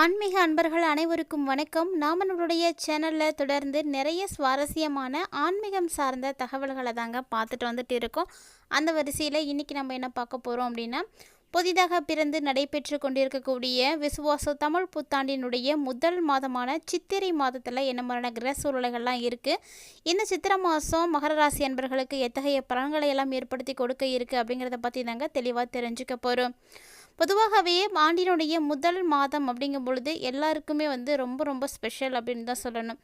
ஆன்மீக அன்பர்கள் அனைவருக்கும் வணக்கம். நாம் நம்மளுடைய சேனலில் தொடர்ந்து நிறைய சுவாரஸ்யமான ஆன்மீகம் சார்ந்த தகவல்களை தாங்க பார்த்துட்டு வந்துட்டு இருக்கோம். அந்த வரிசையில் இன்றைக்கி நம்ம என்ன பார்க்க போகிறோம் அப்படின்னா புதிதாக பிறந்து நடைபெற்று கொண்டிருக்கக்கூடிய விசுவாச தமிழ் புத்தாண்டினுடைய முதல் மாதமான சித்திரை மாதத்தில் என்ன மாதிரியான கிரக சூழ்நிலைகள்லாம் இருக்குது இந்த சித்திரை மாதம் மகர ராசி அன்பர்களுக்கு எத்தகைய பலன்களை எல்லாம் ஏற்படுத்தி கொடுக்க இருக்குது அப்படிங்கிறத பற்றி தாங்க தெளிவாக தெரிஞ்சுக்க போகிறோம் பொதுவாகவே ஆண்டினுடைய முதல் மாதம் அப்படிங்கும் பொழுது எல்லாருக்குமே வந்து ரொம்ப ரொம்ப ஸ்பெஷல் அப்படின்னு தான் சொல்லணும்.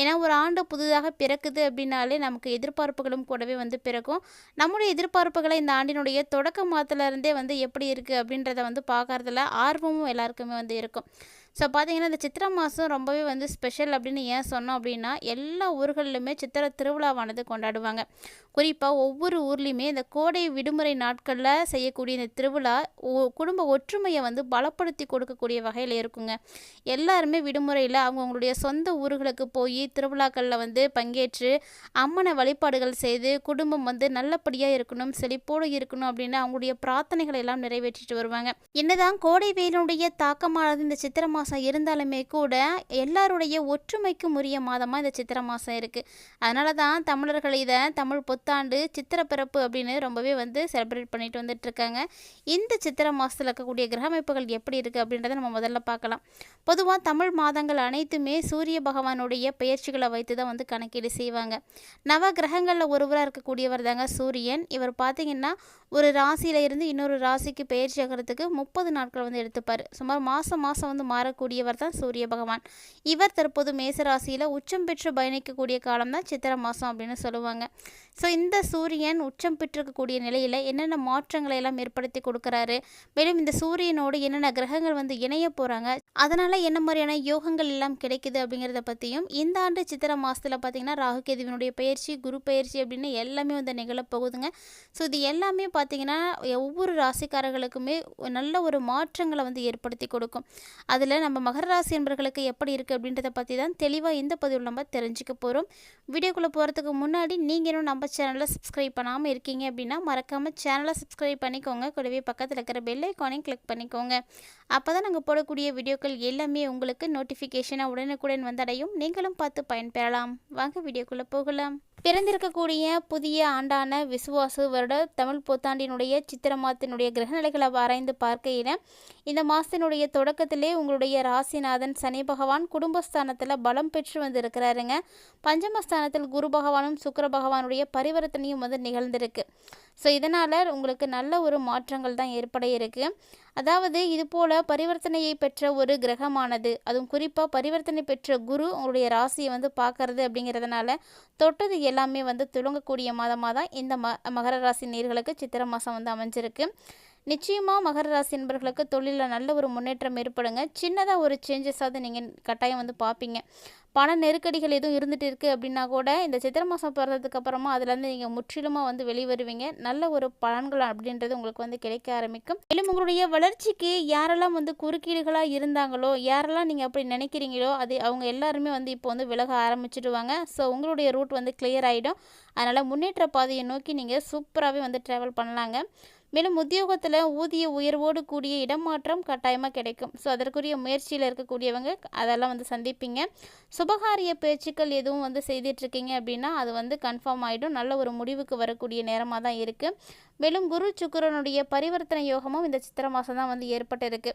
ஏன்னா ஒரு ஆண்டு புதிதாக பிறக்குது அப்படின்னாலே நமக்கு எதிர்பார்ப்புகளும் கூடவே வந்து பிறக்கும். நம்முடைய எதிர்பார்ப்புகளை இந்த ஆண்டினுடைய தொடக்க மாதத்துலேருந்தே வந்து எப்படி இருக்குது அப்படின்றத வந்து பார்க்கறதுல ஆர்வமும் எல்லாருக்குமே வந்து இருக்கும். ஸோ பார்த்தீங்கன்னா இந்த சித்திரை மாதம் ரொம்பவே வந்து ஸ்பெஷல் அப்படின்னு ஏன் சொன்னோம் அப்படின்னா எல்லா ஊர்களிலுமே சித்திரை திருவிழாவானது கொண்டாடுவாங்க. குறிப்பாக ஒவ்வொரு ஊர்லேயுமே இந்த கோடை விடுமுறை நாட்களில் செய்யக்கூடிய இந்த திருவிழா ஒ- குடும்ப ஒற்றுமையை வந்து பலப்படுத்தி கொடுக்கக்கூடிய வகையில் இருக்குங்க. எல்லாருமே விடுமுறையில் அவங்கவுங்களுடைய சொந்த ஊர்களுக்கு போய் திருவிழாக்களில் வந்து பங்கேற்று அம்மனை வழிபாடுகள் செய்து குடும்பம் வந்து நல்லபடியாக இருக்கணும் செழிப்போடு இருக்கணும் அப்படின்னு அவங்களுடைய பிரார்த்தனைகளை எல்லாம் நிறைவேற்றிட்டு வருவாங்க. என்னதான் கோடை வெயிலுடைய தாக்கமானது இந்த சித்திரை மாதம் இருந்தாலுமே கூட எல்லாருடைய ஒற்றுமைக்கும் உரிய மாதமாக இந்த சித்திரை மாதம் இருக்குது அதனால தான் தமிழர்கள் இதை தமிழ் புத்தாண்டு சித்திரை பிறப்பு அப்படின்னு ரொம்பவே வந்து செலிப்ரேட் பண்ணிட்டு வந்துட்டுருக்காங்க இந்த சித்திரை மாதத்தில் இருக்கக்கூடிய கிரக அமைப்புகள் எப்படி இருக்குது அப்படின்றத நம்ம முதல்ல பார்க்கலாம். பொதுவாக தமிழ் மாதங்கள் அனைத்துமே சூரிய பகவானுடைய பெயர்ச்சிகளை வைத்து தான் வந்து கணக்கீடு செய்வாங்க. நவ கிரகங்களில் ஒருவராக இருக்கக்கூடியவர் தாங்க சூரியன். இவர் பார்த்தீங்கன்னா ஒரு ராசியில இருந்து இன்னொரு ராசிக்கு பெயர்ச்சி ஆகிறதுக்கு முப்பது நாட்கள் வந்து எடுத்துப்பார். சுமார் மாதம் மாதம் வந்து வரக்கூடியவர் தான் சூரிய பகவான். இவர் தற்போது மேச ராசியில் உச்சம் பெற்று பயணிக்கக்கூடிய காலம் தான் சித்திரை மாதம் அப்படின்னு சொல்லுவாங்க. ஸோ இந்த சூரியன் உச்சம் பெற்றிருக்கக்கூடிய நிலையில் என்னென்ன மாற்றங்களை எல்லாம் ஏற்படுத்தி கொடுக்குறாரு? மேலும் இந்த சூரியனோடு என்னென்ன கிரகங்கள் வந்து இணைய போகிறாங்க அதனால் என்ன மாதிரியான யோகங்கள் எல்லாம் கிடைக்குது அப்படிங்கிறத பற்றியும் இந்த ஆண்டு சித்திரை மாதத்தில் பார்த்தீங்கன்னா ராகுகேதுவினுடைய பயிற்சி குரு பயிற்சி அப்படின்னு எல்லாமே வந்து நிகழப்போகுதுங்க ஸோ இது எல்லாமே பார்த்தீங்கன்னா ஒவ்வொரு ராசிக்காரர்களுக்குமே நல்ல ஒரு மாற்றங்களை வந்து ஏற்படுத்தி கொடுக்கும். அதில் நம்ம மகர ராசி என்பர்களுக்கு எப்படி இருக்குது அப்படின்றத பற்றி தான் தெளிவாக இந்த பதிவில் நம்ம தெரிஞ்சுக்க போகிறோம் வீடியோக்குள்ளே போகிறதுக்கு முன்னாடி நீங்கள் இன்னும் நம்ம சேனலை சப்ஸ்கிரைப் பண்ணாமல் இருக்கீங்க அப்படின்னா மறக்காமல் சேனலை சப்ஸ்கிரைப் பண்ணிக்கோங்க. கூடவே பக்கத்தில் இருக்கிற பெல் ஐக்கானையும் கிளிக் பண்ணிக்கோங்க. அப்போ தான் நாங்கள் போடக்கூடிய வீடியோக்கள் எல்லாமே உங்களுக்கு நோட்டிஃபிகேஷனாக உடனுக்குடன் வந்தடையும். நீங்களும் பார்த்து பயன்பெறலாம். வாங்க வீடியோக்குள்ளே போகலாம். பிறந்திருக்கக்கூடிய புதிய ஆண்டான விசுவாசு வருட தமிழ் புத்தாண்டினுடைய சித்திர மாதத்தினுடைய கிரகநிலைகளை ஆராய்ந்து பார்க்கையில் இந்த மாதத்தினுடைய தொடக்கத்திலே உங்களுடைய ராசிநாதன் சனி பகவான் குடும்பஸ்தானத்தில் பலம் பெற்று வந்திருக்கிறாருங்க. பஞ்சமஸ்தானத்தில் குரு பகவானும் சுக்கர பகவானுடைய பரிவர்த்தனையும் வந்து நிகழ்ந்திருக்கு. ஸோ இதனால் உங்களுக்கு நல்ல ஒரு மாற்றங்கள் தான் ஏற்பட இருக்குது அதாவது இது போல் பரிவர்த்தனையை பெற்ற ஒரு கிரகமானது அதுவும் குறிப்பாக பரிவர்த்தனை பெற்ற குரு உங்களுடைய ராசியை வந்து பார்க்கறது அப்படிங்கிறதுனால தொட்டது எல்லாமே வந்து துளங்கக்கூடிய மாதமாக தான் இந்த ம மகர ராசி நேர்களுக்கு சித்திரை மாதம் வந்து அமைஞ்சிருக்கு. நிச்சயமாக மகர ராசி என்பர்களுக்கு தொழிலில் நல்ல ஒரு முன்னேற்றம் ஏற்படுங்க. சின்னதாக ஒரு சேஞ்சஸாவது நீங்கள் கட்டாயம் வந்து பார்ப்பீங்க பண நெருக்கடிகள் எதுவும் இருந்துட்டு இருக்குது அப்படின்னா கூட இந்த சித்திரை மாதம் பிறந்ததுக்கு அப்புறமா அதுலேருந்து நீங்கள் முற்றிலுமாக வந்து வெளிவருவீங்க. நல்ல ஒரு பலன்கள் அப்படின்றது உங்களுக்கு வந்து கிடைக்க ஆரம்பிக்கும். மேலும் உங்களுடைய வளர்ச்சிக்கு யாரெல்லாம் வந்து குறுக்கீடுகளாக இருந்தாங்களோ யாரெல்லாம் நீங்கள் அப்படி நினைக்கிறீங்களோ அது அவங்க எல்லாருமே வந்து இப்போ வந்து விலக ஆரம்பிச்சிடுவாங்க. ஸோ உங்களுடைய ரூட் வந்து கிளியர் ஆகிடும் அதனால் முன்னேற்ற பாதையை நோக்கி நீங்கள் சூப்பராகவே வந்து ட்ராவல் பண்ணலாங்க. மேலும் உத்தியோகத்தில் ஊதிய உயர்வோடு கூடிய இடமாற்றம் கட்டாயமாக கிடைக்கும். ஸோ அதற்குரிய முயற்சியில் இருக்கக்கூடியவங்க அதெல்லாம் வந்து சந்திப்பீங்க. சுபகாரிய பேச்சுக்கள் எதுவும் வந்து செய்திட்ருக்கீங்க அப்படின்னா அது வந்து கன்ஃபார்ம் ஆகிடும் நல்ல ஒரு முடிவுக்கு வரக்கூடிய நேரமாக தான் இருக்குது மேலும் குரு சுக்கிரனுடைய பரிவர்த்தனை யோகமும் இந்த சித்திரை மாதம் தான் வந்து ஏற்பட்டிருக்கு.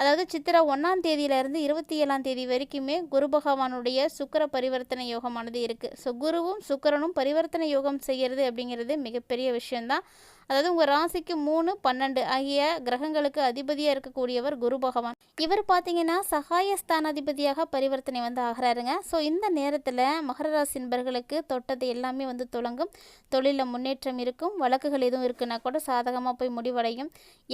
அதாவது சித்திரை ஒன்றாம் தேதியிலேருந்து இருபத்தி ஏழாம் தேதி வரைக்குமே குரு பகவானுடைய சுக்கிர பரிவர்த்தனை யோகமானது இருக்குது ஸோ குருவும் சுக்கிரனும் பரிவர்த்தனை யோகம் செய்கிறது அப்படிங்கிறது மிகப்பெரிய விஷயந்தான் அதாவது உங்கள் ராசிக்கு மூணு பன்னெண்டு ஆகிய கிரகங்களுக்கு அதிபதியாக இருக்கக்கூடியவர் குரு பகவான். இவர் பார்த்தீங்கன்னா சகாய ஸ்தானாதிபதியாக பரிவர்த்தனை வந்து ஆகிறாருங்க. ஸோ இந்த நேரத்தில் மகர ராசி நண்பர்களுக்கு தொட்டது எல்லாமே வந்து தொடங்கும் தொழிலில் முன்னேற்றம் இருக்கும். வழக்குகள் எதுவும் இருக்குன்னா கூட சாதகமாக போய் முடிவடையும்.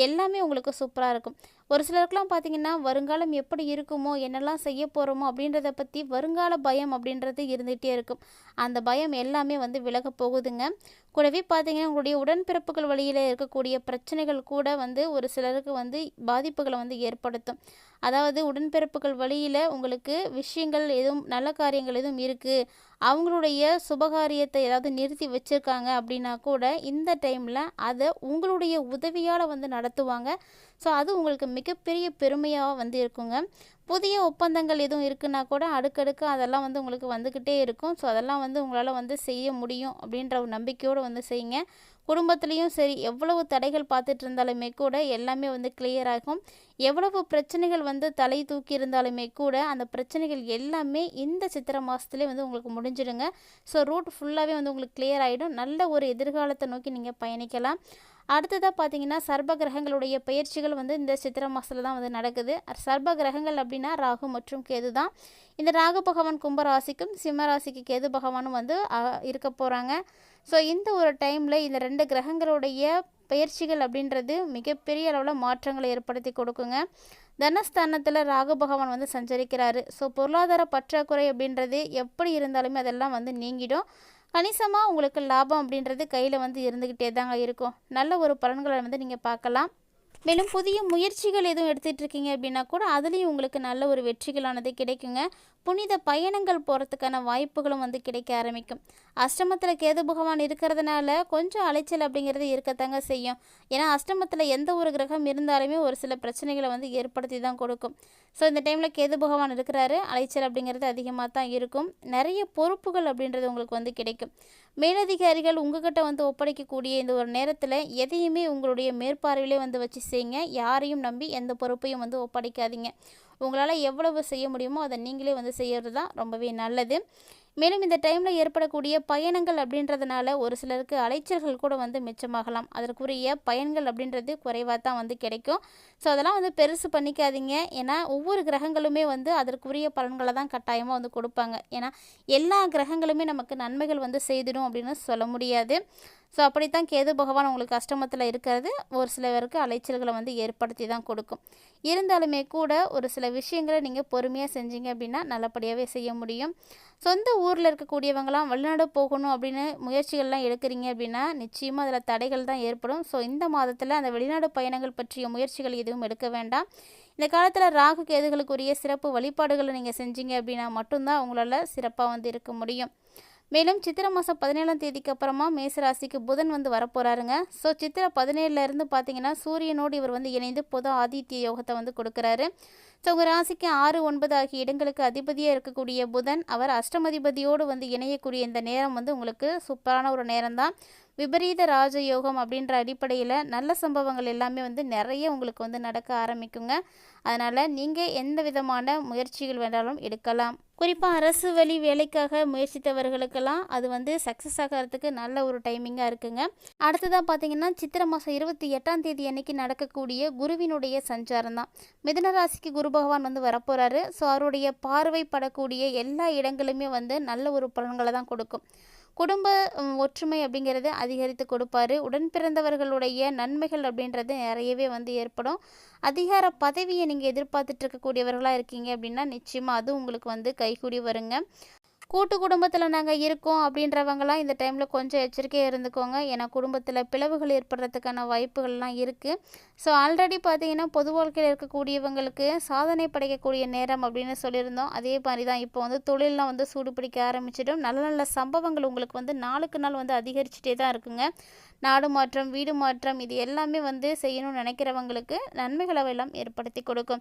எல்லாமே உங்களுக்கு சூப்பராக இருக்கும். ஒரு சிலருக்குலாம் பார்த்தீங்கன்னா வருங்காலம் எப்படி இருக்குமோ என்னெல்லாம் செய்ய போகிறோமோ அப்படின்றத பற்றி வருங்கால பயம் அப்படின்றது இருந்துகிட்டே இருக்கும். அந்த பயம் எல்லாமே வந்து விலக போகுதுங்க. கூடவே பார்த்தீங்கன்னா உங்களுடைய உடன்பிறப்புகள் வழியில் இருக்கக்கூடிய பிரச்சனைகள் கூட வந்து ஒரு சிலருக்கு வந்து பாதிப்புகளை வந்து ஏற்படுத்தும். அதாவது உடன்பிறப்புகள் வழியில் உங்களுக்கு விஷயங்கள் எதுவும் நல்ல காரியங்கள் எதுவும் இருக்குது அவங்களுடைய சுபகாரியத்தை ஏதாவது நிறுத்தி வச்சுருக்காங்க அப்படின்னா கூட இந்த டைமில் அதை உங்களுடைய உதவியால் வந்து நடத்துவாங்க. ஸோ அது உங்களுக்கு மிகப்பெரிய பெருமையாக வந்து இருக்குங்க. புதிய ஒப்பந்தங்கள் எதுவும் இருக்குன்னா கூட அடுக்கடுக்கு அதெல்லாம் வந்து உங்களுக்கு வந்துக்கிட்டே இருக்கும். ஸோ அதெல்லாம் வந்து உங்களால் வந்து செய்ய முடியும் அப்படின்ற ஒரு நம்பிக்கையோடு வந்து செய்யுங்க. குடும்பத்துலேயும் சரி எவ்வளவு தடைகள் பார்த்துட்டு இருந்தாலுமே கூட எல்லாமே வந்து கிளியர் ஆகும். எவ்வளவு பிரச்சனைகள் வந்து தலை தூக்கி இருந்தாலுமே கூட அந்த பிரச்சனைகள் எல்லாமே இந்த சித்திரை மாதத்துலேயே வந்து உங்களுக்கு முடிஞ்சிடுங்க. ஸோ ரூட் ஃபுல்லாகவே வந்து உங்களுக்கு கிளியர் ஆகிடும் நல்ல ஒரு எதிர்காலத்தை நோக்கி நீங்கள் பயணிக்கலாம். அடுத்ததாக பார்த்தீங்கன்னா சர்ப கிரகங்களுடைய பயிற்சிகள் வந்து இந்த சித்திரை மாதத்தில் தான் வந்து நடக்குது. சர்ப கிரகங்கள் அப்படின்னா ராகு மற்றும் கேது தான். இந்த ராகு பகவான் கும்பராசிக்கும் சிம்மராசிக்கு கேது பகவானும் வந்து இருக்க போகிறாங்க ஸோ இந்த ஒரு டைமில் இந்த ரெண்டு கிரகங்களுடைய பயிற்சிகள் அப்படின்றது மிகப்பெரிய அளவில் மாற்றங்களை ஏற்படுத்தி கொடுக்குங்க. தனஸ்தானத்தில் ராகு பகவான் வந்து சஞ்சரிக்கிறாரு. ஸோ பொருளாதார பற்றாக்குறை அப்படின்றது எப்படி இருந்தாலுமே அதெல்லாம் வந்து நீங்கிடும். கணிசமாக உங்களுக்கு லாபம் அப்படின்றது கையில் வந்து இருந்துக்கிட்டே தாங்க இருக்கும். நல்ல ஒரு பலன்களை வந்து நீங்கள் பார்க்கலாம். மேலும் புதிய முயற்சிகள் எதுவும் எடுத்துகிட்டு இருக்கீங்க அப்படின்னா கூட அதுலேயும் உங்களுக்கு நல்ல ஒரு வெற்றிகளானது கிடைக்குங்க. புனித பயணங்கள் போகிறதுக்கான வாய்ப்புகளும் வந்து கிடைக்க ஆரம்பிக்கும். அஷ்டமத்தில் கேது பகவான் இருக்கிறதுனால கொஞ்சம் அலைச்சல் அப்படிங்கிறது இருக்கத்தாங்க செய்யும். ஏன்னா அஷ்டமத்தில் எந்த ஒரு கிரகம் இருந்தாலுமே ஒரு சில பிரச்சனைகளை வந்து ஏற்படுத்தி தான் கொடுக்கும். ஸோ இந்த டைமில் கேது பகவான் இருக்கிறாரு அலைச்சல் அப்படிங்கிறது அதிகமாக தான் இருக்கும். நிறைய பொறுப்புகள் அப்படின்றது உங்களுக்கு வந்து கிடைக்கும். மேலதிகாரிகள் உங்ககிட்ட வந்து ஒப்படைக்கக்கூடிய இந்த ஒரு நேரத்தில் எதையுமே உங்களுடைய மேற்பார்வையிலே வந்து வச்சு செய்யுங்க யாரையும் நம்பி எந்த பொறுப்பையும் வந்து ஒப்படைக்காதீங்க. உங்களால் எவ்வளவு செய்ய முடியுமோ அதை நீங்களே வந்து செய்கிறது தான் ரொம்பவே நல்லது. மேலும் இந்த டைமில் ஏற்படக்கூடிய பயணங்கள் அப்படின்றதுனால ஒரு சிலருக்கு அலைச்சல்கள் கூட வந்து மிச்சமாகலாம். அதற்குரிய பயன்கள் அப்படின்றது குறைவாக தான் வந்து கிடைக்கும். ஸோ அதெல்லாம் வந்து பெருசு பண்ணிக்காதீங்க. ஏன்னா ஒவ்வொரு கிரகங்களுமே வந்து அதற்குரிய பலன்களை தான் கட்டாயமாக வந்து கொடுப்பாங்க. ஏன்னா எல்லா கிரகங்களுமே நமக்கு நன்மைகள் வந்து செய்திடும் அப்படின்னு சொல்ல முடியாது. ஸோ அப்படித்தான் கேது பகவான் உங்களுக்கு அஷ்டமத்தில் இருக்கிறது. ஒரு சிலவருக்கு அலைச்சல்களை வந்து ஏற்படுத்தி தான் கொடுக்கும். இருந்தாலுமே கூட ஒரு சில விஷயங்களை நீங்கள் பொறுமையாக செஞ்சீங்க அப்படின்னா நல்லபடியாகவே செய்ய முடியும். சொந்த ஊரில் இருக்கக்கூடியவங்களாம் வெளிநாடு போகணும் அப்படின்னு முயற்சிகள்லாம் எடுக்கிறீங்க அப்படின்னா நிச்சயமாக அதில் தடைகள் தான் ஏற்படும். ஸோ இந்த மாதத்தில் அந்த வெளிநாடு பயணங்கள் பற்றிய முயற்சிகள் எதுவும் எடுக்க வேண்டாம். இந்த காலத்தில் ராகு கேதுகளுக்குரிய சிறப்பு வழிபாடுகளை நீங்கள் செஞ்சீங்க அப்படின்னா மட்டும்தான் உங்களால் சிறப்பாக வந்து இருக்க முடியும். மேலும் சித்திரை மாதம் பதினேழாம் தேதிக்கு அப்புறமா மேசராசிக்கு புதன் வந்து வரப்போகிறாருங்க ஸோ சித்திரை பதினேழுலேருந்து பார்த்தீங்கன்னா சூரியனோடு இவர் வந்து இணைந்து பொது ஆதித்ய யோகத்தை வந்து கொடுக்குறாரு. ஸோ உங்கள் ராசிக்கு ஆறு ஒன்பது ஆகிய இடங்களுக்கு அதிபதியாக இருக்கக்கூடிய புதன் அவர் அஷ்டமதிபதியோடு வந்து இணையக்கூடிய இந்த நேரம் வந்து உங்களுக்கு சூப்பரான ஒரு நேரம் தான் விபரீத ராஜயோகம் அப்படின்ற அடிப்படையில் நல்ல சம்பவங்கள் எல்லாமே வந்து நிறைய உங்களுக்கு வந்து நடக்க ஆரம்பிக்குங்க. அதனால் நீங்கள் எந்த விதமான முயற்சிகள் வேண்டாலும் எடுக்கலாம். குறிப்பாக அரசு வழி வேலைக்காக முயற்சித்தவர்களுக்கெல்லாம் அது வந்து சக்ஸஸ் ஆகிறதுக்கு நல்ல ஒரு டைமிங்காக இருக்குங்க. அடுத்ததாக பார்த்தீங்கன்னா சித்திரை மாதம் இருபத்தி எட்டாம் தேதி அன்னைக்கு நடக்கக்கூடிய குருவினுடைய சஞ்சாரம் தான். மிதன ராசிக்கு குரு பகவான் வந்து வரப்போகிறாரு ஸோ அவருடைய பார்வை படக்கூடிய எல்லா இடங்களுமே வந்து நல்ல ஒரு பலன்களை தான் கொடுக்கும். குடும்ப ஒற்றுமை அப்படிங்கிறது அதிகரித்து கொடுப்பாரு. உடன் பிறந்தவர்களுடைய நன்மைகள் அப்படின்றது நிறையவே வந்து ஏற்படும். அதிகார பதவியை நீங்கள் எதிர்பார்த்துட்டு இருக்கக்கூடியவர்களாக இருக்கீங்க அப்படின்னா நிச்சயமாக அது உங்களுக்கு வந்து கைகூடி வருங்க. கூட்டு குடும்பத்தில் நாங்கள் இருக்கோம் அப்படின்றவங்களாம் இந்த டைமில் கொஞ்சம் எச்சரிக்கையாக இருந்துக்கோங்க. ஏன்னா குடும்பத்தில் பிளவுகள் ஏற்படுறதுக்கான வாய்ப்புகள்லாம் இருக்குது ஸோ ஆல்ரெடி பார்த்தீங்கன்னா பொது வாழ்க்கையில் இருக்கக்கூடியவங்களுக்கு சாதனை படைக்கக்கூடிய நேரம் அப்படின்னு சொல்லியிருந்தோம். அதே மாதிரி தான் இப்போ வந்து தொழிலெலாம் வந்து சூடு பிடிக்க ஆரம்பிச்சிடும் நல்ல நல்ல சம்பவங்கள் உங்களுக்கு வந்து நாளுக்கு நாள் வந்து அதிகரிச்சுட்டே தான் இருக்குங்க. நாடு மாற்றம் வீடு மாற்றம் இது எல்லாமே வந்து செய்யணும்னு நினைக்கிறவங்களுக்கு நன்மைகளை எல்லாம் ஏற்படுத்தி கொடுக்கும்.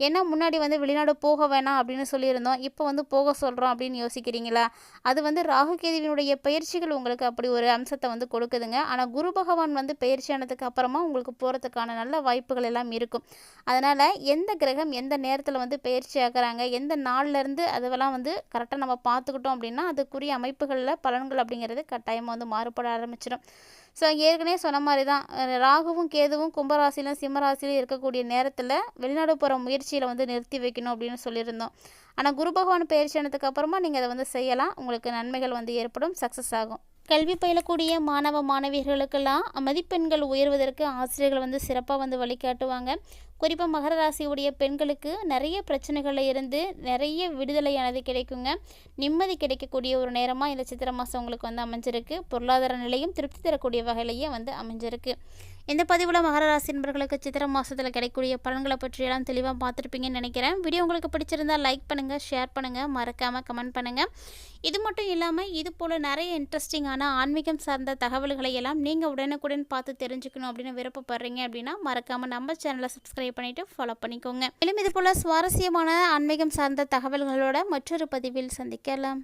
ஏன்னா முன்னாடி வந்து வெளிநாடு போக வேணாம் அப்படின்னு சொல்லியிருந்தோம். இப்போ வந்து போக சொல்கிறோம் அப்படின்னு யோசிக்கிறீங்களா? அது வந்து ராகுகேதுவினுடைய பயிற்சிகள் உங்களுக்கு அப்படி ஒரு அம்சத்தை வந்து கொடுக்குதுங்க. ஆனால் குரு பகவான் வந்து பயிற்சியானதுக்கு அப்புறமா உங்களுக்கு போகிறதுக்கான நல்ல வாய்ப்புகள் எல்லாம் இருக்கும். அதனால் எந்த கிரகம் எந்த நேரத்தில் வந்து பயிற்சி ஆகிறாங்க எந்த நாள்லேருந்து அதுவெல்லாம் வந்து கரெக்டாக நம்ம பார்த்துக்கிட்டோம் அப்படின்னா அதுக்குரிய அமைப்புகளில் பலன்கள் அப்படிங்கிறது கட்டாயமாக வந்து மாறுபட ஆரம்பிச்சிடும் ஸோ ஏற்கனவே சொன்ன மாதிரி தான் ராகுவும் கேதுவும் கும்பராசிலும் சிம்மராசிலும் இருக்கக்கூடிய நேரத்தில் வெளிநாடு போகிற முயற்சியில் வந்து நிறுத்தி வைக்கணும் அப்படின்னு சொல்லியிருந்தோம். ஆனால் குரு பகவான் பயிற்சியானதுக்கு அப்புறமா நீங்கள் அதை வந்து செய்யலாம். உங்களுக்கு நன்மைகள் வந்து ஏற்படும். சக்ஸஸ் ஆகும். கல்வி பயிலக்கூடிய மாணவ மாணவியர்களுக்கெல்லாம் மதிப்பெண்கள் உயர்வதற்கு ஆசிரியர்கள் வந்து சிறப்பாக வந்து வழிகாட்டுவாங்க. குறிப்பாக மகர ராசியுடைய பெண்களுக்கு நிறைய பிரச்சனைகளில் இருந்து நிறைய விடுதலையானது கிடைக்குங்க. நிம்மதி கிடைக்கக்கூடிய ஒரு நேரமாக இந்த சித்திரை மாதம் உங்களுக்கு வந்து அமைஞ்சிருக்கு. பொருளாதார நிலையும் திருப்தி தரக்கூடிய வகையிலேயே வந்து அமைஞ்சிருக்கு. இந்த பதிவில் மகராசி நண்பர்களுக்கு சித்திரை மாதத்தில் கிடைக்கக்கூடிய பலன்களை பற்றியெல்லாம் தெளிவாக பார்த்துருப்பீங்கன்னு நினைக்கிறேன். வீடியோ உங்களுக்கு பிடிச்சிருந்தால் லைக் பண்ணுங்கள் ஷேர் பண்ணுங்கள் மறக்காமல் கமெண்ட் பண்ணுங்கள் இது மட்டும் இல்லாமல் இது போல் நிறைய இன்ட்ரெஸ்டிங்கான ஆன்மீகம் சார்ந்த தகவல்களை எல்லாம் நீங்கள் உடனுக்குடன் பார்த்து தெரிஞ்சுக்கணும் அப்படின்னு விருப்பப்படுறீங்க அப்படின்னா மறக்காமல் நம்ம சேனலை சப்ஸ்கிரைப் பண்ணிவிட்டு ஃபாலோ பண்ணிக்கோங்க. மேலும் இது போல் சுவாரஸ்யமான ஆன்மீகம் சார்ந்த தகவல்களோட மற்றொரு பதிவில் சந்திக்கலாம்.